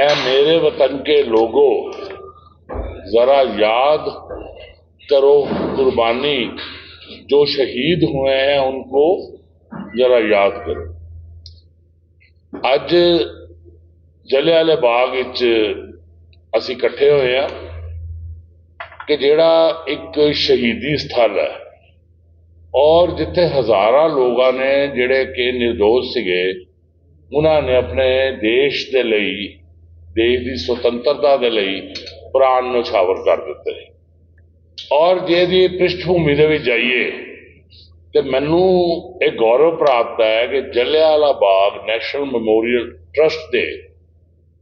ए मेरे वतन के लोगों, जरा याद करो कुर्बानी। जो शहीद हुए हैं उनको जरा याद करो। अज जले वाले बाग असी कट्ठे हुए हैं कि जेड़ा एक शहीदी स्थल है, और जिथे हजारा लोगों ने जेड़े के निर्दोष से उन्होंने अपने देश के लिए ਦੇਸ਼ ਦੀ ਸੁਤੰਤਰਤਾ ਦੇ ਲਈ ਪ੍ਰਾਣ ਨਿਛਾਵਰ ਕਰ ਦਿੱਤੇ। ਔਰ ਜੇ ਦੀ ਪ੍ਰਿਸ਼ਠਭੂਮੀ ਦੇ ਵਿੱਚ ਜਾਈਏ, ਤੇ ਮੈਨੂੰ ਇਹ ਗੌਰਵ ਪ੍ਰਾਪਤ ਹੈ ਕਿ Jallianwala Bagh national memorial trust ਦੇ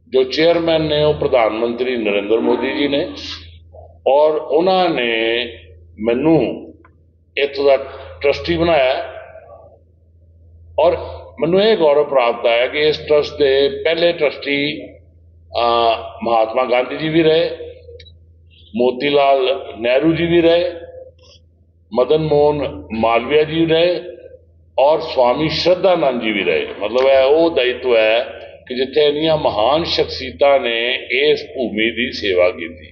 ਜੋ ਚੇਅਰਮੈਨ ਨੇ ਉਹ ਪ੍ਰਧਾਨ ਮੰਤਰੀ ਨਰਿੰਦਰ ਮੋਦੀ ਜੀ ਨੇ, ਔਰ ਉਹਨਾਂ ਨੇ ਮੈਨੂੰ ਇੱਥੋਂ ਦਾ ਟਰਸਟੀ ਬਣਾਇਆ। ਔਰ ਮੈਨੂੰ ਇਹ ਗੌਰਵ ਪ੍ਰਾਪਤ ਹੈ ਕਿ ਇਸ ਟਰਸਟ ਦੇ ਪਹਿਲੇ ਟਰਸਟੀ ਅਹ, ਮਹਾਤਮਾ ਗਾਂਧੀ ਜੀ ਵੀ ਰਹੇ ਮੋਤੀ ਲਾਲ ਨਹਿਰੂ ਜੀ ਵੀ ਰਹੇ ਮਦਨ ਮੋਹਨ ਮਾਲਵੀਆ ਜੀ ਰਹੇ ਔਰ ਸਵਾਮੀ ਸ਼ਰਧਾਨੰਦ ਜੀ ਵੀ ਰਹੇ। ਮਤਲਬ ਹੈ ਉਹ ਦਾਇਤਵ ਹੈ ਕਿ ਜਿੱਥੇ ਇੰਨੀਆਂ ਮਹਾਨ ਸ਼ਖਸੀਅਤਾਂ ਨੇ ਇਸ ਭੂਮੀ ਦੀ ਸੇਵਾ ਕੀਤੀ।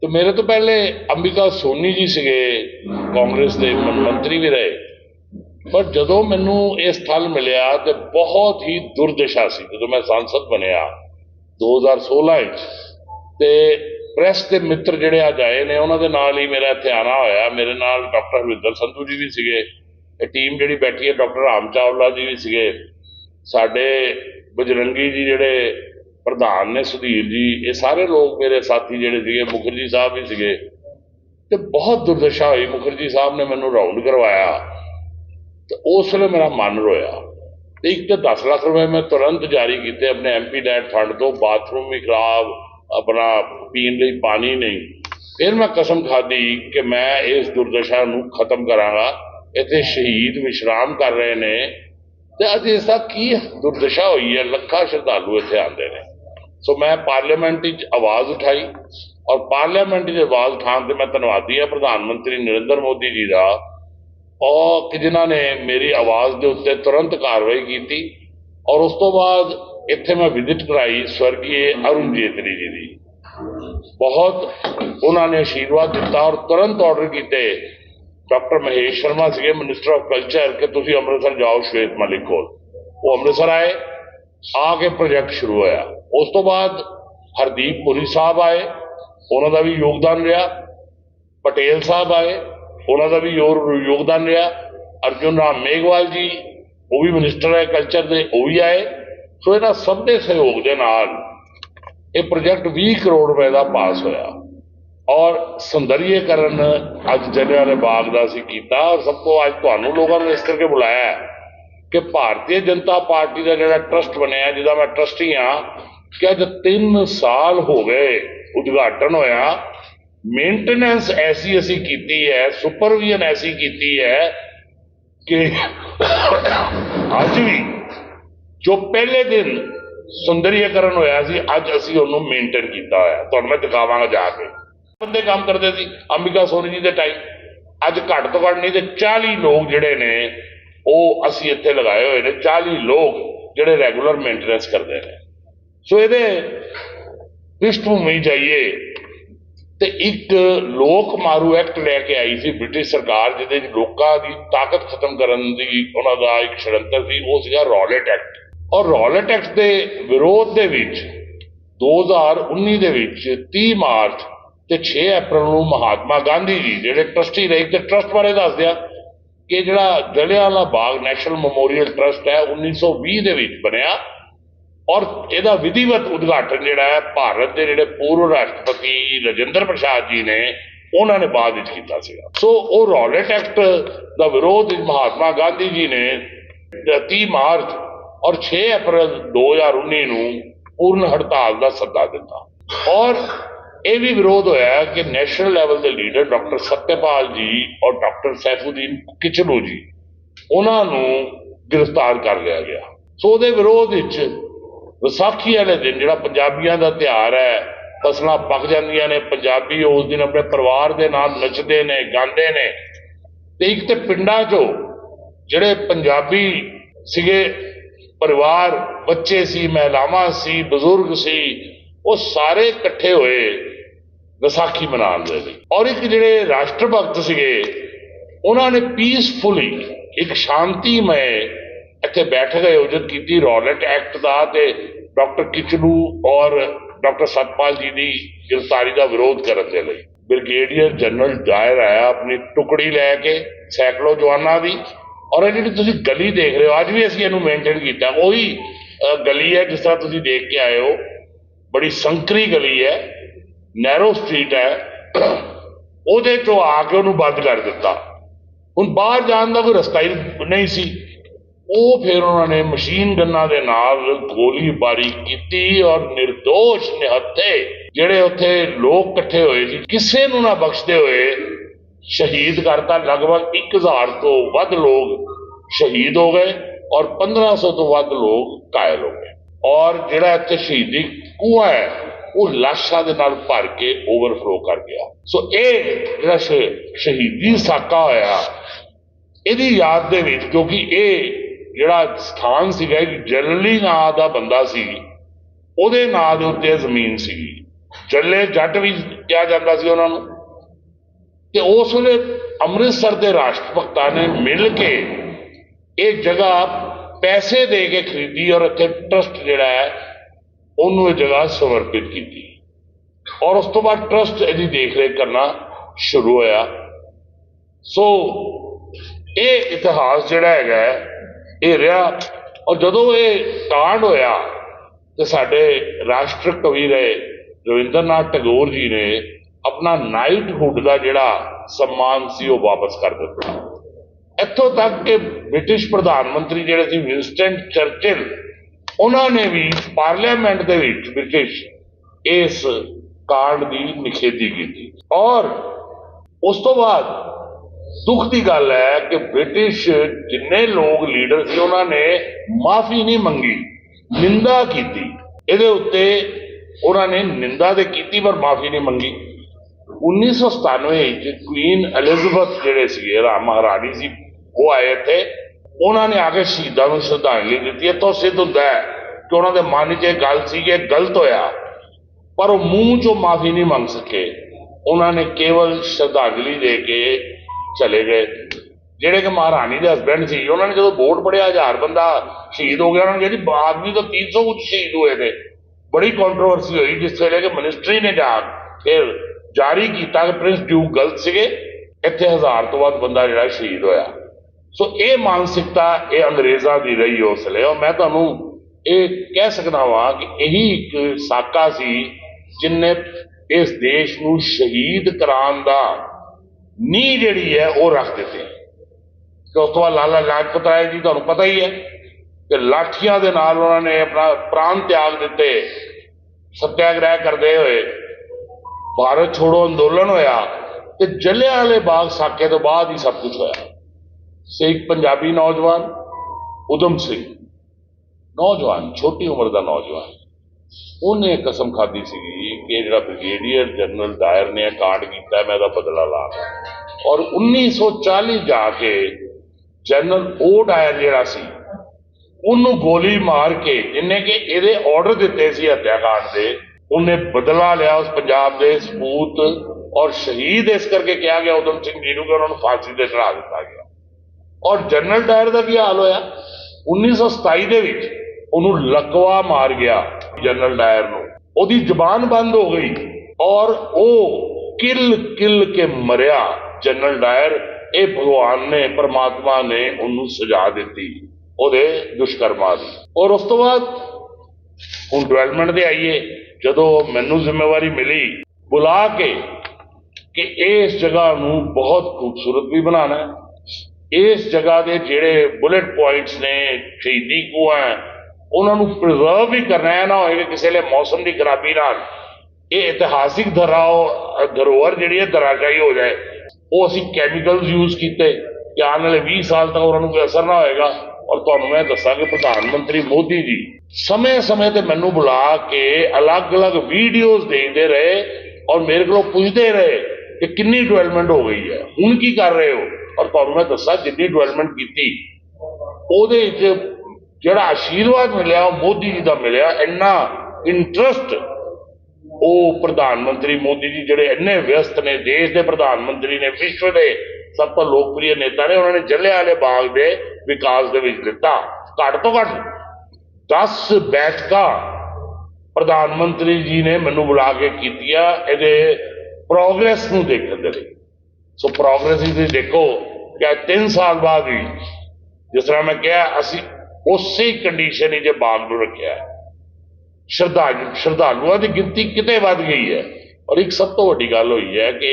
ਤੇ ਮੇਰੇ ਤੋਂ ਪਹਿਲੇ ਅੰਬਿਕਾ ਸੋਨੀ ਜੀ ਸੀਗੇ ਕਾਂਗਰਸ ਦੇ ਮੰਤਰੀ ਵੀ ਰਹੇ। ਪਰ ਜਦੋਂ ਮੈਨੂੰ ਇਹ ਸਥਲ ਮਿਲਿਆ ਤੇ ਬਹੁਤ ਹੀ ਦੁਰਦਸ਼ਾ ਸੀ। ਜਦੋਂ ਮੈਂ ਸੰਸਦ ਬਣਿਆ 2016 ਵਿੱਚ। ਤੇ ਪ੍ਰੈਸ ਦੇ ਮਿੱਤਰ ਜਿਹੜੇ ਅੱਜ ਆਏ ਨੇ, ਉਹਨਾਂ ਦੇ ਨਾਲ ਹੀ ਮੇਰਾ ਇੱਥੇ ਆਣਾ ਹੋਇਆ। ਮੇਰੇ ਨਾਲ ਡਾਕਟਰ ਹਰਵਿੰਦਰ ਸੰਧੂ ਜੀ ਵੀ ਸੀਗੇ। ਇਹ ਟੀਮ ਜਿਹੜੀ ਬੈਠੀ ਹੈ, ਡਾਕਟਰ ਰਾਮ ਚਾਵਲਾ ਜੀ ਵੀ ਸੀਗੇ। ਸਾਡੇ ਬਜਰੰਗੀ ਜੀ ਜਿਹੜੇ ਪ੍ਰਧਾਨ ਨੇ, ਸੁਧੀਰ ਜੀ, ਇਹ ਸਾਰੇ ਲੋਕ ਮੇਰੇ ਸਾਥੀ ਜਿਹੜੇ ਸੀਗੇ, ਮੁਖਰਜੀ ਸਾਹਿਬ ਵੀ ਸੀਗੇ। ਤੇ ਬਹੁਤ ਦੁਰਦਸ਼ਾ ਹੋਈ। ਮੁਖਰਜੀ ਸਾਹਿਬ ਨੇ ਮੈਨੂੰ ਰਾਉਂਡ ਕਰਵਾਇਆ। ਤੇ ਉਸ ਵੇਲੇ ਮੇਰਾ ਮਨ ਰੋਇਆ। ਇੱਕ ਤੇ 10 ਲੱਖ ਰੁਪਏ ਮੈਂ ਤੁਰੰਤ ਜਾਰੀ ਕੀਤੇ ਆਪਣੇ ਐਮਪੀ ਡੈਟ ਫੰਡ ਤੋਂ, ਬਾਥਰੂਮ ਵੀ ਖਰਾਬ, ਆਪਣਾ ਪੀਣ ਲਈ ਪਾਣੀ ਨਹੀਂ। ਫਿਰ ਮੈਂ ਕਸਮ ਖਾਧੀ ਕਿ ਮੈਂ ਇਸ ਦੁਰਦਸ਼ਾ ਨੂੰ ਖਤਮ ਕਰਾਂਗਾ। ਇੱਥੇ ਸ਼ਹੀਦ ਵਿਸ਼ਰਾਮ ਕਰ ਰਹੇ ਨੇ। ਤੇ ਅੱਜ ਇਸ ਦਾ ਕੀ ਦੁਰਦਸ਼ਾ ਹੋਈ ਹੈ? ਲੱਖਾਂ ਸ਼ਰਧਾਲੂ ਇੱਥੇ ਆਉਂਦੇ ਨੇ। ਸੋ ਮੈਂ ਪਾਰਲੀਮੈਂਟ ਵਿੱਚ ਆਵਾਜ਼ ਉਠਾਈ ਔਰ ਪਾਰਲੀਮੈਂਟ ਵਿੱਚ ਆਵਾਜ਼ ਉਠਾਉਣ ਤੇ ਮੈਂ ਧੰਨਵਾਦੀ ਹਾਂ ਪ੍ਰਧਾਨ ਮੰਤਰੀ ਨਰਿੰਦਰ ਮੋਦੀ ਜੀ ਦਾ। ਔਰ ਕਿ ਜਿਨ੍ਹਾਂ ਨੇ ਮੇਰੀ ਆਵਾਜ਼ ਦੇ ਉੱਤੇ ਤੁਰੰਤ ਕਾਰਵਾਈ ਕੀਤੀ ਔਰ ਉਸ ਤੋਂ ਬਾਅਦ ਇੱਥੇ ਮੈਂ ਵਿਜ਼ਿਟ ਕਰਾਈ ਸਵਰਗੀ ਅਰੁਣ ਜੇਤਲੀ ਜੀ ਦੀ। ਬਹੁਤ ਉਹਨਾਂ ਨੇ ਆਸ਼ੀਰਵਾਦ ਦਿੱਤਾ ਔਰ ਤੁਰੰਤ ਆਰਡਰ ਕੀਤੇ। ਡਾਕਟਰ ਮਹੇਸ਼ ਸ਼ਰਮਾ ਸੀਗੇ ਮਿਨਿਸਟਰ ਆਫ ਕਲਚਰ ਕਿ ਤੁਸੀਂ ਅੰਮ੍ਰਿਤਸਰ ਜਾਓ ਸ਼ਵੇਤ ਮਲਿਕ ਕੋਲ। ਉਹ ਅੰਮ੍ਰਿਤਸਰ ਆਏ, ਆ ਕੇ ਪ੍ਰੋਜੈਕਟ ਸ਼ੁਰੂ ਹੋਇਆ। ਉਸ ਤੋਂ ਬਾਅਦ ਹਰਦੀਪ ਪੁਰੀ ਸਾਹਿਬ ਆਏ, ਉਹਨਾਂ ਦਾ ਵੀ ਯੋਗਦਾਨ ਰਿਹਾ। ਪਟੇਲ ਸਾਹਿਬ ਆਏ ਉਹਨਾਂ ਦਾ ਵੀ ਯੋਗਦਾਨ ਰਿਹਾ। ਅਰਜੁਨ ਰਾਮ ਮੇਘਵਾਲ ਜੀ, ਉਹ ਵੀ ਮਿਨਿਸਟਰ ਹੈ ਕਲਚਰ ਦੇ, ਉਹ ਵੀ ਆਏ। ਸੋ ਇਹਨਾਂ ਸਭ ਦੇ ਸਹਿਯੋਗ ਦੇ ਨਾਲ ਇਹ ਪ੍ਰੋਜੈਕਟ 20 ਕਰੋੜ ਰੁਪਏ ਦਾ ਪਾਸ ਹੋਇਆ। ਔਰ ਸੌਂਦਰਯੀਕਰਨ ਅੱਜ ਜਲਿਆਂਵਾਲੇ ਬਾਗ ਦਾ ਅਸੀਂ ਕੀਤਾ ਔਰ ਸਭ ਤੋਂ ਅੱਜ ਤੁਹਾਨੂੰ ਲੋਕਾਂ ਨੂੰ ਇਸ ਕਰਕੇ ਬੁਲਾਇਆ ਕਿ ਭਾਰਤੀ ਜਨਤਾ ਪਾਰਟੀ ਦਾ ਜਿਹੜਾ ਟਰਸਟ ਬਣਿਆ, ਜਿਹਦਾ ਮੈਂ ਟਰਸਟੀ ਹਾਂ, ਕਿ ਅੱਜ 3 ਸਾਲ ਹੋ ਗਏ ਉਦਘਾਟਨ ਹੋਇਆ। ਮੇਨਟੇਨੈਂਸ ਐਸੀ ਅਸੀਂ ਕੀਤੀ ਹੈ ਸੁਪਰਵੀਜ਼ਨ ਐਸੀ ਕੀਤੀ ਹੈ ਕਿ ਅੱਜ ਵੀ ਜੋ ਪਹਿਲੇ ਦਿਨ ਸੁੰਦਰੀਕਰਨ ਹੋਇਆ ਸੀ ਅੱਜ ਅਸੀਂ ਉਹਨੂੰ ਮੇਨਟੇਨ ਕੀਤਾ ਹੋਇਆ ਤੁਹਾਨੂੰ ਮੈਂ ਦਿਖਾਵਾਂਗਾ ਜਾ ਕੇ ਬੰਦੇ ਕੰਮ ਕਰਦੇ ਸੀ ਅੰਬਿਕਾ ਸੋਨੀ ਜੀ ਦੇ ਟਾਈਮ ਅੱਜ ਘੱਟ ਤੋਂ ਘੱਟ ਨਹੀਂ ਤੇ 40 ਲੋਕ ਜਿਹੜੇ ਨੇ ਉਹ ਅਸੀਂ ਇੱਥੇ ਲਗਾਏ ਹੋਏ ਨੇ 40 ਲੋਕ ਜਿਹੜੇ ਰੈਗੂਲਰ ਮੇਨਟੇਨੈਂਸ ਕਰਦੇ ਨੇ ਸੋ ਇਹਦੇ ਪ੍ਰਿਸ਼ਠਭੂਮੀ ਜਾਈਏ ਤੇ ਇੱਕ ਲੋਕ ਮਾਰੂ ਐਕਟ ਲੈ ਕੇ ਆਈ ਸੀ ਬ੍ਰਿਟਿਸ਼ ਸਰਕਾਰ, ਜਿਹਦੇ ਵਿੱਚ ਲੋਕਾਂ ਦੀ ਤਾਕਤ ਖਤਮ ਕਰਨ ਦੀ ਉਹਨਾਂ ਦਾ ਇੱਕ ਸ਼ਰੰਤਰ ਸੀ, ਉਹ ਸੀਗਾ ਰੌਲਟ ਐਕਟ। ਔਰ ਰੌਲਟ ਐਕਟ ਦੇ ਵਿਰੋਧ ਦੇ ਵਿੱਚ 2019 ਦੇ ਵਿੱਚ 30 ਮਾਰਚ ਤੇ 6 ਅਪ੍ਰੈਲ ਨੂੰ ਮਹਾਤਮਾ ਗਾਂਧੀ ਜੀ, ਜਿਹੜੇ ਟਰਸਟੀ ਰਹੇ ਤੇ ਟਰਸਟ ਬਾਰੇ ਦੱਸ ਦਿਆਂ ਕਿ ਜਿਹੜਾ Jallianwala Bagh national memorial trust ਹੈ 1920 ਦੇ ਵਿੱਚ ਬਣਿਆ। ਔਰ ਇਹਦਾ ਵਿਧੀਵਤ ਉਦਘਾਟਨ ਜਿਹੜਾ ਹੈ, ਭਾਰਤ ਦੇ ਜਿਹੜੇ ਪੂਰਵ ਰਾਸ਼ਟਰਪਤੀ ਰਜਿੰਦਰ ਪ੍ਰਸਾਦ ਜੀ ਨੇ, ਉਹਨਾਂ ਨੇ ਬਾਅਦ ਵਿੱਚ ਕੀਤਾ ਸੀਗਾ। ਸੋ ਉਹ ਰੌਲਟ ਐਕਟ ਦਾ ਵਿਰੋਧ ਮਹਾਤਮਾ ਗਾਂਧੀ ਜੀ ਨੇ 30 ਮਾਰਚ ਔਰ 6 ਅਪ੍ਰੈਲ 2019 ਨੂੰ ਪੂਰਨ ਹੜਤਾਲ ਦਾ ਸੱਦਾ ਦਿੱਤਾ। ਔਰ ਇਹ ਵੀ ਵਿਰੋਧ ਹੋਇਆ ਕਿ ਨੈਸ਼ਨਲ ਲੈਵਲ ਦੇ ਲੀਡਰ ਡਾਕਟਰ ਸਤਿਆਪਾਲ ਜੀ ਔਰ ਡਾਕਟਰ ਸੈਫੂਦੀਨ ਕਿਚਲੂ ਜੀ, ਉਹਨਾਂ ਨੂੰ ਗ੍ਰਿਫਤਾਰ ਕਰ ਲਿਆ ਗਿਆ। ਸੋ ਉਹਦੇ ਵਿਰੋਧ ਵਿੱਚ ਵਿਸਾਖੀ ਵਾਲੇ ਦਿਨ ਜਿਹੜਾ ਪੰਜਾਬੀਆਂ ਦਾ ਤਿਉਹਾਰ ਹੈ, ਫਸਲਾਂ ਪੱਕ ਜਾਂਦੀਆਂ ਨੇ, ਪੰਜਾਬੀ ਉਸ ਦਿਨ ਆਪਣੇ ਪਰਿਵਾਰ ਦੇ ਨਾਲ ਨੱਚਦੇ ਨੇ, ਗਾਉਂਦੇ ਨੇ। ਤੇ ਇੱਕ ਤੇ ਪਿੰਡਾਂ 'ਚੋਂ ਜਿਹੜੇ ਪੰਜਾਬੀ ਸੀਗੇ, ਪਰਿਵਾਰ, ਬੱਚੇ ਸੀ, ਮਹਿਲਾਵਾਂ ਸੀ, ਬਜ਼ੁਰਗ ਸੀ, ਉਹ ਸਾਰੇ ਇਕੱਠੇ ਹੋਏ ਵਿਸਾਖੀ ਮਨਾਉਣ ਦੇ ਲਈ। ਔਰ ਇੱਕ ਜਿਹੜੇ ਰਾਸ਼ਟਰ ਭਗਤ ਸੀਗੇ, ਉਹਨਾਂ ਨੇ ਪੀਸਫੁਲੀ ਇੱਕ ਸ਼ਾਂਤੀਮੈ ਇੱਥੇ ਬੈਠਕ ਆਯੋਜਿਤ ਕੀਤੀ ਰੌਲਟ ਐਕਟ ਦਾ ਤੇ ਡਾਕਟਰ ਕਿਚਲੂ ਔਰ ਡਾਕਟਰ ਸਤਪਾਲ ਜੀ ਦੀ ਗ੍ਰਿਫਤਾਰੀ ਦਾ ਵਿਰੋਧ ਕਰਨ ਦੇ ਲਈ। ਬ੍ਰਿਗੇਡੀਅਰ ਜਨਰਲ ਡਾਇਰ ਆਇਆ ਆਪਣੀ ਟੁਕੜੀ ਲੈ ਕੇ ਸੈਂਕੜੋ ਜਵਾਨਾਂ ਦੀ। ਔਰ ਇਹ ਜਿਹੜੀ ਤੁਸੀਂ ਗਲੀ ਦੇਖ ਰਹੇ ਹੋ, ਅੱਜ ਵੀ ਅਸੀਂ ਇਹਨੂੰ ਮੇਨਟੇਨ ਕੀਤਾ। ਉਹੀ ਗਲੀ ਹੈ ਜਿਸ ਤਰ੍ਹਾਂ ਤੁਸੀਂ ਦੇਖ ਕੇ ਆਏ ਹੋ। ਬੜੀ ਸੰਕਰੀ ਗਲੀ ਹੈ ਨੈਰੋ ਸਟਰੀਟ ਹੈ। ਉਹਦੇ ਚੋਂ ਆ ਕੇ ਉਹਨੂੰ ਬੰਦ ਕਰ ਦਿੱਤਾ। ਹੁਣ ਬਾਹਰ ਜਾਣ ਦਾ ਕੋਈ ਰਸਤਾ ਹੀ ਨਹੀਂ ਸੀ। ਉਹ ਫਿਰ ਉਹਨਾਂ ਨੇ ਮਸ਼ੀਨ ਗੰਨਾਂ ਦੇ ਨਾਲ ਗੋਲੀਬਾਰੀ ਕੀਤੀ ਔਰ નિર્ਦੋਸ਼ ਨਿਹੱਥੇ, ਜਿਹੜੇ ਉੱਥੇ ਲੋਕ ਇਕੱਠੇ ਹੋਏ ਸੀ, ਕਿਸੇ ਨੂੰ ਨਾ ਬਖਸ਼ਦੇ ਹੋਏ ਸ਼ਹੀਦ ਕਰਤਾ। ਲਗਭਗ 1000 ਤੋਂ ਵੱਧ ਲੋਕ ਸ਼ਹੀਦ ਹੋ ਗਏ ਔਰ 1500 ਤੋਂ ਵੱਧ ਲੋਕ ਘਾਇਲ ਹੋ ਗਏ। ਔਰ ਜਿਹੜਾ ਇੱਥੇ ਸ਼ਹੀਦੀ ਕੂਆ ਹੈ, ਉਹ ਲਾਸ਼ਾਂ ਦੇ ਨਾਲ ਭਰ ਕੇ ਓਵਰਫਲੋ ਕਰ ਗਿਆ। ਸੋ ਇਹ ਜਿਹੜਾ ਸ਼ਹੀਦੀ ਸਾਕਾ ਹੋਇਆ, ਇਹਦੀ ਯਾਦ ਦੇ ਵਿੱਚ, ਕਿਉਂਕਿ ਇਹ ਜਿਹੜਾ ਸਥਾਨ ਸੀਗਾ, ਇੱਕ ਨਾਂ ਦਾ ਬੰਦਾ ਸੀ। ਉਹਦੇ ਨਾਂ ਦੇ ਉੱਤੇ ਜ਼ਮੀਨ ਸੀਗੀ। ਜੱਲੇ ਜੱਟ ਵੀ ਕਿਹਾ ਜਾਂਦਾ ਸੀ ਉਹਨਾਂ ਨੂੰ। ਤੇ ਉਸ ਵੇਲੇ ਅੰਮ੍ਰਿਤਸਰ ਦੇ ਰਾਸ਼ਟਰ ਭਗਤਾਂ ਨੇ ਮਿਲ ਕੇ ਇਹ ਜਗ੍ਹਾ ਪੈਸੇ ਦੇ ਕੇ ਖਰੀਦੀ ਔਰ ਇੱਥੇ ਟਰਸਟ ਜਿਹੜਾ ਹੈ, ਉਹਨੂੰ ਇਹ ਜਗ੍ਹਾ ਸਮਰਪਿਤ ਕੀਤੀ। ਔਰ ਉਸ ਤੋਂ ਬਾਅਦ ਟਰਸਟ ਇਹਦੀ ਦੇਖਰੇਖ ਕਰਨਾ ਸ਼ੁਰੂ ਹੋਇਆ। ਸੋ ਇਹ ਇਤਿਹਾਸ ਜਿਹੜਾ ਹੈਗਾ ਇਹ ਰਿਹਾ ਔਰ ਜਦੋਂ ਇਹ ਕਾਂਡ ਹੋਇਆ ਤੇ ਸਾਡੇ ਰਾਸ਼ਟਰ ਕਵੀ ਰਹੇ ਰਵਿੰਦਰਨਾਥ ਟੈਗੋਰ ਜੀ ਨੇ ਆਪਣਾ ਨਾਈਟਹੁੱਡ ਦਾ ਜਿਹੜਾ ਸਨਮਾਨ ਸੀ ਉਹ ਵਾਪਸ ਕਰ ਦਿੱਤਾ। ਇੱਥੋਂ ਤੱਕ ਕਿ ਬ੍ਰਿਟਿਸ਼ ਪ੍ਰਧਾਨ ਮੰਤਰੀ ਜਿਹੜੇ ਸੀ ਵਿੰਸਟਨ ਚਰਚਿਲ, ਉਹਨਾਂ ਨੇ ਵੀ ਪਾਰਲੀਮੈਂਟ ਦੇ ਵਿੱਚ ਬ੍ਰਿਟਿਸ਼ ਇਸ ਕਾਂਡ ਦੀ ਨਿਖੇਧੀ ਕੀਤੀ। ਔਰ ਉਸ ਤੋਂ ਬਾਅਦ ਦੁੱਖ ਦੀ ਗੱਲ ਹੈ ਕਿ ਬ੍ਰਿਟਿਸ਼ ਜਿੰਨੇ ਲੋਕ ਲੀਡਰ ਸੀ, ਉਹਨਾਂ ਨੇ ਮਾਫੀ ਨਹੀਂ ਮੰਗੀ, ਨਿੰਦਾ ਕੀਤੀ। ਇਹਦੇ ਉੱਤੇ ਉਹਨਾਂ ਨੇ ਨਿੰਦਾ ਤੇ ਕੀਤੀ, ਪਰ ਮਾਫੀ ਨਹੀਂ ਮੰਗੀ। 1997 ਵਿੱਚ ਕੁਈਨ ਐਲਿਜ਼ਬeth ਜਿਹੜੇ ਸੀਗੇ, ਰਾਮ ਮਹਾਰਾਣੀ ਸੀ, ਉਹ ਆਏ ਇੱਥੇ। ਉਹਨਾਂ ਨੇ ਆ ਕੇ ਸ਼ਹੀਦਾਂ ਨੂੰ ਸ਼ਰਧਾਂਜਲੀ ਦਿੱਤੀ। ਹੈ ਤਾਂ ਸਿੱਧ ਹੁੰਦਾ ਹੈ ਕਿ ਉਹਨਾਂ ਦੇ ਮਨ 'ਚ ਇਹ ਗੱਲ ਸੀ ਕਿ ਇਹ ਗਲਤ ਹੋਇਆ, ਪਰ ਉਹ ਮੂੰਹ 'ਚੋਂ ਮਾਫੀ ਨਹੀਂ ਮੰਗ ਸਕੇ। ਉਹਨਾਂ ਨੇ ਕੇਵਲ ਸ਼ਰਧਾਂਜਲੀ ਦੇ ਕੇ ਚਲੇ ਗਏ। ਜਿਹੜੇ ਕਿ ਮਹਾਰਾਣੀ ਦੇ ਹਸਬੰਡ ਸੀ, ਉਹਨਾਂ ਨੇ ਜਦੋਂ ਵੋਟ ਪੜਿਆ ਹਜ਼ਾਰ ਬੰਦਾ ਸ਼ਹੀਦ ਹੋ ਗਿਆ, ਉਹਨਾਂ ਨੇ ਜਿਹੜੀ ਆਦਮੀ ਤਾਂ 300 ਉੱਚ ਸ਼ਹੀਦ ਹੋਏ ਨੇ। ਬੜੀ ਕੰਟਰੋਵਰਸੀ ਹੋਈ, ਜਿਸ ਵੇਲੇ ਕਿ ਮਿਨਿਸਟਰੀ ਨੇ ਜਾ ਫਿਰ ਜਾਰੀ ਕੀਤਾ ਕਿ ਪ੍ਰਿੰਸ ਡਿਊਕ ਗਲਤ ਸੀਗੇ, ਇੱਥੇ ਹਜ਼ਾਰ ਤੋਂ ਵੱਧ ਬੰਦਾ ਜਿਹੜਾ ਸ਼ਹੀਦ ਹੋਇਆ। ਸੋ ਇਹ ਮਾਨਸਿਕਤਾ ਇਹ ਅੰਗਰੇਜ਼ਾਂ ਦੀ ਰਹੀ ਉਸ ਵੇਲੇ। ਔਰ ਮੈਂ ਤੁਹਾਨੂੰ ਇਹ ਕਹਿ ਸਕਦਾ ਹਾਂ ਕਿ ਇਹੀ ਇੱਕ ਸਾਕਾ ਸੀ, ਜਿਨੇ ਇਸ ਦੇਸ਼ ਨੂੰ ਸ਼ਹੀਦ ਕਰਾਉਣ ਦਾ ਨੀਂਹ ਜਿਹੜੀ ਹੈ, ਉਹ ਰੱਖ ਦਿੱਤੀ। ਕਿ ਉਸ ਤੋਂ ਬਾਅਦ ਲਾਲਾ ਲਾਜਪਤ ਰਾਏ ਜੀ, ਤੁਹਾਨੂੰ ਪਤਾ ਹੀ ਹੈ ਕਿ ਲਾਠੀਆਂ ਦੇ ਨਾਲ ਉਹਨਾਂ ਨੇ ਆਪਣਾ ਪ੍ਰਾਣ ਤਿਆਗ ਦਿੱਤੇ। ਸਤਿਆਗ੍ਰਹਿ ਕਰਦੇ ਹੋਏ ਭਾਰਤ ਛੋੜੋ ਅੰਦੋਲਨ ਹੋਇਆ ਤੇ ਜਲਿਆਂ ਵਾਲੇ ਬਾਗ ਸਾਕੇ ਤੋਂ ਬਾਅਦ ਹੀ ਸਭ ਕੁਝ ਹੋਇਆ। ਸੇ ਪੰਜਾਬੀ ਨੌਜਵਾਨ, ਉਦਮ ਸਿੰਘ, ਨੌਜਵਾਨ, ਛੋਟੀ ਉਮਰ ਦਾ ਨੌਜਵਾਨ। ਉਹਨੇ ਕਸਮ ਖਾਦੀ ਸੀਗੀ ਕਿ ਜਿਹੜਾ ਬ੍ਰਿਗੇਡੀਅਰ ਜਨਰਲ ਡਾਇਰ ਨੇ ਇਹ ਕਾਂਡ ਕੀਤਾ, ਮੈਂ ਇਹਦਾ ਬਦਲਾ ਲਾਣਾ ਔਰ 1940 ਜਾ ਕੇ ਜਨਰਲ ਓ ਡਾਇਰ ਜਿਹੜਾ ਸੀ, ਉਹਨੂੰ ਗੋਲੀ ਮਾਰ ਕੇ ਜਿੰਨੇ ਕਿ ਇਹਦੇ ਆਰਡਰ ਦਿੱਤੇ ਸੀ ਹੱਤਿਆਕਾਂਡ ਦੇ, ਉਹਨੇ ਬਦਲਾ ਲਿਆ ਉਸ ਪੰਜਾਬ ਦੇ ਸਪੂਤ ਔਰ ਸ਼ਹੀਦ ਇਸ ਕਰਕੇ ਕਿਹਾ ਗਿਆ ਉਦਮ ਸਿੰਘ ਜੀ ਨੂੰ ਕਿ ਉਹਨਾਂ ਨੂੰ ਫਾਂਸੀ ਤੇ ਚੜਾ ਦਿੱਤਾ ਗਿਆ। ਔਰ ਜਨਰਲ ਡਾਇਰ ਦਾ ਕੀ ਹਾਲ ਹੋਇਆ? 1927 ਦੇ ਵਿੱਚ ਉਹਨੂੰ ਲਕਵਾ ਮਾਰ ਗਿਆ। ਜਨਰਲ ਡਾਇਰ ਨੂੰ। ਉਹਦੀ ਜ਼ੁਬਾਨ ਬੰਦ ਹੋ ਗਈ ਔਰ ਉਹ ਕਿਲ ਕਿਲ ਕੇ ਮਰਿਆ। ਜਨਰਲ ਡਾਇਰ, ਇਹ ਭਗਵਾਨ ਨੇ, ਪਰਮਾਤਮਾ ਨੇ ਉਹਨੂੰ ਸਜ਼ਾ ਦਿੱਤੀ ਉਹਦੇ ਦੁਸ਼ਕਰਮਾਂ ਦੀ। ਔਰ ਉਸ ਤੋਂ ਬਾਅਦ ਹੁਣ ਡਿਵੈਲਪਮੈਂਟ ਦੇ ਆਈਏ, ਜਦੋਂ ਮੈਨੂੰ ਜ਼ਿੰਮੇਵਾਰੀ ਮਿਲੀ ਬੁਲਾ ਕੇ ਕਿ ਇਸ ਜਗ੍ਹਾ ਨੂੰ ਬਹੁਤ ਖੂਬਸੂਰਤ ਵੀ ਬਣਾਉਣਾ ਹੈ। ਇਸ ਜਗ੍ਹਾ ਦੇ ਜਿਹੜੇ ਬੁਲੇਟ ਪੁਆਇੰਟਸ ਨੇ, ਸ਼ਹੀਦੀ ਕੂਆ ਉਹਨਾਂ ਨੂੰ ਪ੍ਰੀਜ਼ਰਵ ਵੀ ਕਰਨਾ ਹੈ, ਨਾ ਹੋਏਗਾ ਕਿਸੇ ਲਈ ਮੌਸਮ ਦੀ ਖਰਾਬੀ ਨਾਲ। ਇਹ ਇਤਿਹਾਸਿਕ ਧਰਾਓ ਧਰੋਹਰ ਜਿਹੜੀ ਹੈ ਦਰਾਜਾਈ ਹੋ ਜਾਏ। ਉਹ ਅਸੀਂ ਕੈਮੀਕਲਸ ਯੂਜ਼ ਕੀਤੇ। ਕਿ ਆਉਣ ਵਾਲੇ 20 ਸਾਲ ਤੱਕ ਉਹਨਾਂ ਨੂੰ ਕੋਈ ਅਸਰ ਨਾ ਹੋਏਗਾ। ਔਰ ਤੁਹਾਨੂੰ ਮੈਂ ਦੱਸਾਂ ਕਿ ਪ੍ਰਧਾਨ ਮੰਤਰੀ ਮੋਦੀ ਜੀ ਸਮੇਂ-ਸਮੇਂ ਤੇ ਮੈਨੂੰ ਬੁਲਾ ਕੇ ਅਲੱਗ-ਅਲੱਗ ਵੀਡੀਓਜ਼ ਦੇਖਦੇ ਰਹੇ ਔਰ ਮੇਰੇ ਕੋਲੋਂ ਪੁੱਛਦੇ ਰਹੇ ਕਿ ਕਿੰਨੀ ਡਿਵੈਲਪਮੈਂਟ ਹੋ ਗਈ ਹੈ। ਹੁਣ ਕੀ ਕਰ ਰਹੇ ਹੋ? ਔਰ ਤੁਹਾਨੂੰ ਮੈਂ ਦੱਸਾਂ, ਜਿੰਨੀ ਡਿਵੈਲਪਮੈਂਟ ਕੀਤੀ, ਉਹਦੇ ਵਿੱਚ ਜਿਹੜਾ ਆਸ਼ੀਰਵਾਦ ਮਿਲਿਆ, ਉਹ ਮੋਦੀ ਜੀ ਦਾ ਮਿਲਿਆ, ਇੰਨਾ ਇੰਟਰਸਟ ਉਹ ਪ੍ਰਧਾਨ ਮੰਤਰੀ ਮੋਦੀ ਜੀ ਜਿਹੜੇ ਇੰਨੇ ਵਿਅਸਤ ਨੇ, ਦੇਸ਼ ਦੇ ਪ੍ਰਧਾਨ ਮੰਤਰੀ ਨੇ, ਵਿਸ਼ਵ ਦੇ ਸਭ ਤੋਂ ਲੋਕਪ੍ਰਿਯ ਨੇਤਾ ਨੇ, ਉਹਨਾਂ ਨੇ ਜਲਿਆਂ ਵਾਲੇ ਬਾਗ ਦੇ ਵਿਕਾਸ ਦੇ ਵਿੱਚ ਦਿੱਤਾ। ਘੱਟ ਤੋਂ ਘੱਟ 10 ਬੈਠਕਾਂ ਪ੍ਰਧਾਨ ਮੰਤਰੀ ਜੀ ਨੇ ਮੈਨੂੰ ਬੁਲਾ ਕੇ ਕੀਤੀਆਂ, ਇਹਦੇ ਪ੍ਰੋਗਰੈਸ ਨੂੰ ਦੇਖਣ ਦੇ ਲਈ। ਸੋ ਪ੍ਰੋਗਰੈਸ ਤੁਸੀਂ ਦੇਖੋ ਕਿ 3 ਸਾਲ ਬਾਅਦ ਵੀ, ਜਿਸ ਤਰ੍ਹਾਂ ਮੈਂ ਕਿਹਾ, ਅਸੀਂ ਉਸੇ ਕੰਡੀਸ਼ਨ ਹੀ ਜੇ ਬਾਗ ਨੂੰ ਰੱਖਿਆ ਹੈ। ਸ਼ਰਧਾਲੂ, ਸ਼ਰਧਾਲੂਆਂ ਦੀ ਗਿਣਤੀ ਕਿਤੇ ਵੱਧ ਗਈ ਹੈ। ਔਰ ਇੱਕ ਸਭ ਤੋਂ ਵੱਡੀ ਗੱਲ ਹੋਈ ਹੈ ਕਿ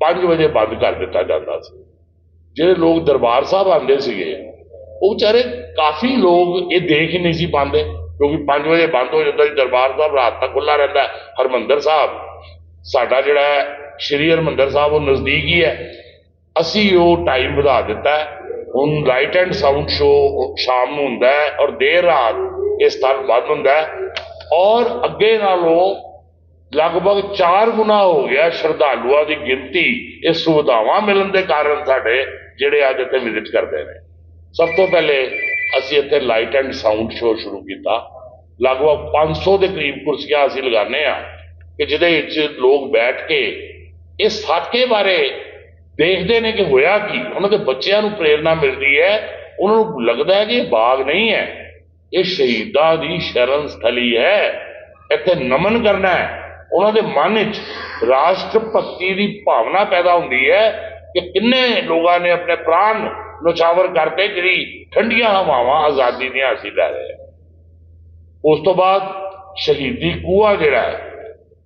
5 ਵਜੇ ਬੰਦ ਕਰ ਦਿੱਤਾ ਜਾਂਦਾ ਸੀ। ਜਿਹੜੇ ਲੋਕ ਦਰਬਾਰ ਸਾਹਿਬ ਆਉਂਦੇ ਸੀਗੇ, ਉਹ ਵਿਚਾਰੇ ਕਾਫੀ ਲੋਕ ਇਹ ਦੇਖ ਹੀ ਨਹੀਂ ਸੀ ਪਾਉਂਦੇ, ਕਿਉਂਕਿ 5 ਵਜੇ ਬੰਦ ਹੋ ਜਾਂਦਾ ਸੀ। ਦਰਬਾਰ ਸਾਹਿਬ ਰਾਤ ਤੱਕ ਖੁੱਲਾ ਰਹਿੰਦਾ ਹੈ। ਹਰਮੰਦਰ ਸਾਹਿਬ, ਸਾਡਾ ਜਿਹੜਾ ਸ਼੍ਰੀ ਹਰਮੰਦਰ ਸਾਹਿਬ ਉਹ ਨਜ਼ਦੀਕ ਹੀ ਹੈ। ਅਸੀਂ ਉਹ ਟਾਈਮ ਵਧਾ ਦਿੱਤਾ ਹੁਣ ਲਾਈਟ ਐਂਡ ਸਾਊਂਡ ਸ਼ੋ ਸ਼ਾਮ ਨੂੰ ਹੁੰਦਾ ਹੈ ਔਰ ਦੇਰ ਰਾਤ ਇਹ ਸਥਾਨ ਬੰਦ ਹੁੰਦਾ ਹੈ। ਔਰ ਅੱਗੇ ਨਾਲੋਂ ਲਗਭਗ 4 ਗੁਣਾ ਹੋ ਗਿਆ ਸ਼ਰਧਾਲੂਆਂ ਦੀ ਗਿਣਤੀ ਇਹ ਸੁਵਿਧਾਵਾਂ ਮਿਲਣ ਦੇ ਕਾਰਨ ਸਾਡੇ ਜਿਹੜੇ ਅੱਜ ਇੱਥੇ ਵਿਜ਼ਿਟ ਕਰਦੇ ਨੇ। ਸਭ ਤੋਂ ਪਹਿਲੇ ਅਸੀਂ ਇੱਥੇ ਲਾਈਟ ਐਂਡ ਸਾਊਂਡ ਸ਼ੋ ਸ਼ੁਰੂ ਕੀਤਾ। ਲਗਭਗ 500 ਦੇ ਕਰੀਬ ਕੁਰਸੀਆਂ ਅਸੀਂ ਲਗਾਉਂਦੇ ਆ ਕਿ ਜਿਹਦੇ ਵਿੱਚ ਲੋਕ ਬੈਠ ਕੇ ਇਸ ਸਾਕੇ ਬਾਰੇ ਦੇਖਦੇ ਨੇ ਕਿ ਹੋਇਆ ਕੀ? ਉਹਨਾਂ ਦੇ ਬੱਚਿਆਂ ਨੂੰ ਪ੍ਰੇਰਣਾ ਮਿਲਦੀ ਹੈ, ਉਹਨਾਂ ਨੂੰ ਲੱਗਦਾ ਹੈ ਕਿ ਇਹ ਬਾਗ ਨਹੀਂ ਹੈ। ਇਹ ਸ਼ਹੀਦਾਂ ਦੀ ਸ਼ਰਨ ਸਥਲੀ ਹੈ। ਇੱਥੇ ਨਮਨ ਕਰਨਾ ਹੈ। ਉਹਨਾਂ ਦੇ ਮਨ ਵਿੱਚ ਰਾਸ਼ਟਰ ਭਗਤੀ ਦੀ ਭਾਵਨਾ ਪੈਦਾ ਹੁੰਦੀ ਹੈ ਕਿ ਕਿੰਨੇ ਲੋਕਾਂ ਨੇ ਆਪਣੇ ਪ੍ਰਾਣ ਨੌਛਾਵਰ ਕਰਕੇ ਜਿਹੜੀ ਠੰਡੀਆਂ ਹਵਾਵਾਂ ਆਜ਼ਾਦੀ ਦੀਆਂ ਅਸੀਂ ਲੈ ਰਹੇ ਉਸ ਤੋਂ ਬਾਅਦ ਸ਼ਹੀਦੀ ਕੂਆ ਜਿਹੜਾ ਹੈ,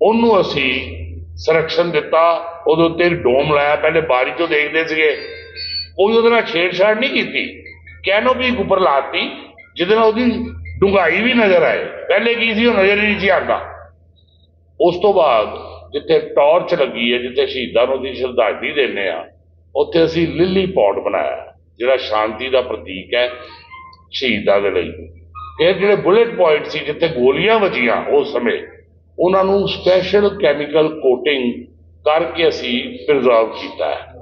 ਉਹਨੂੰ ਅਸੀਂ ਸੰਰਕਸ਼ਣ ਦਿੱਤਾ ਉਹਦੇ ਉੱਤੇ ਡੋਮ ਲਾਇਆ, ਪਹਿਲੇ ਬਾਰੀ ਚੋਂ ਦੇਖਦੇ ਸੀਗੇ। ਉਹ ਵੀ ਉਹਦੇ ਨਾਲ ਛੇੜਛਾੜ ਨਹੀਂ ਕੀਤੀ। ਕੈਨੋਪੀ ਉੱਪਰ ਲਾਤੀ, ਜਿਹਦੇ ਨਾਲ ਉਹਦੀ ਡੂੰਘਾਈ ਵੀ ਨਜ਼ਰ ਆਏ। ਪਹਿਲੇ ਕੀ ਸੀ, ਉਹ ਨਜ਼ਰ ਹੀ ਨਹੀਂ ਸੀ ਆਉਂਦਾ। ਉਸ ਤੋਂ ਬਾਅਦ ਜਿੱਥੇ ਟਾਰਚ ਲੱਗੀ ਹੈ, ਜਿੱਥੇ ਸ਼ਹੀਦਾਂ ਨੂੰ ਅਸੀਂ ਸ਼ਰਧਾਂਜਲੀ ਦਿੰਦੇ ਆ ਉੱਥੇ ਅਸੀਂ ਲਿਲੀ ਪੌਟ ਬਣਾਇਆ, ਜਿਹੜਾ ਸ਼ਾਂਤੀ ਦਾ ਪ੍ਰਤੀਕ ਹੈ ਸ਼ਹੀਦਾਂ ਦੇ ਲਈ। ਫਿਰ ਜਿਹੜੇ ਬੁਲੇਟ ਪੁਆਇੰਟ ਸੀ, ਜਿੱਥੇ ਗੋਲੀਆਂ ਵੱਜੀਆਂ, ਉਸ ਸਮੇਂ ਉਹਨਾਂ ਨੂੰ ਸਪੈਸ਼ਲ ਕੈਮੀਕਲ ਕੋਟਿੰਗ ਕਰਕੇ ਅਸੀਂ ਪ੍ਰੀਜ਼ਰਵ ਕੀਤਾ ਹੈ।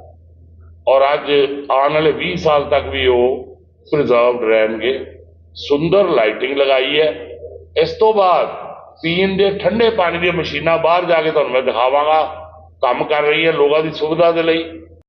ਔਰ ਅੱਜ ਆਉਣ ਵਾਲੇ 20 ਸਾਲ ਤੱਕ ਵੀ ਉਹ ਪ੍ਰੀਜ਼ਰਵਡ ਰਹਿਣਗੇ। ਸੁੰਦਰ ਲਾਈਟਿੰਗ ਲਗਾਈ ਹੈ। ਇਸ ਤੋਂ ਬਾਅਦ ਪੀਣ ਦੇ ਠੰਡੇ ਪਾਣੀ ਦੀਆਂ ਮਸ਼ੀਨਾਂ ਬਾਹਰ ਜਾ ਕੇ ਤੁਹਾਨੂੰ ਮੈਂ ਦਿਖਾਵਾਂਗਾ। ਕੰਮ ਕਰ ਰਹੀ ਹੈ ਲੋਕਾਂ ਦੀ ਸੁਵਿਧਾ ਦੇ ਲਈ।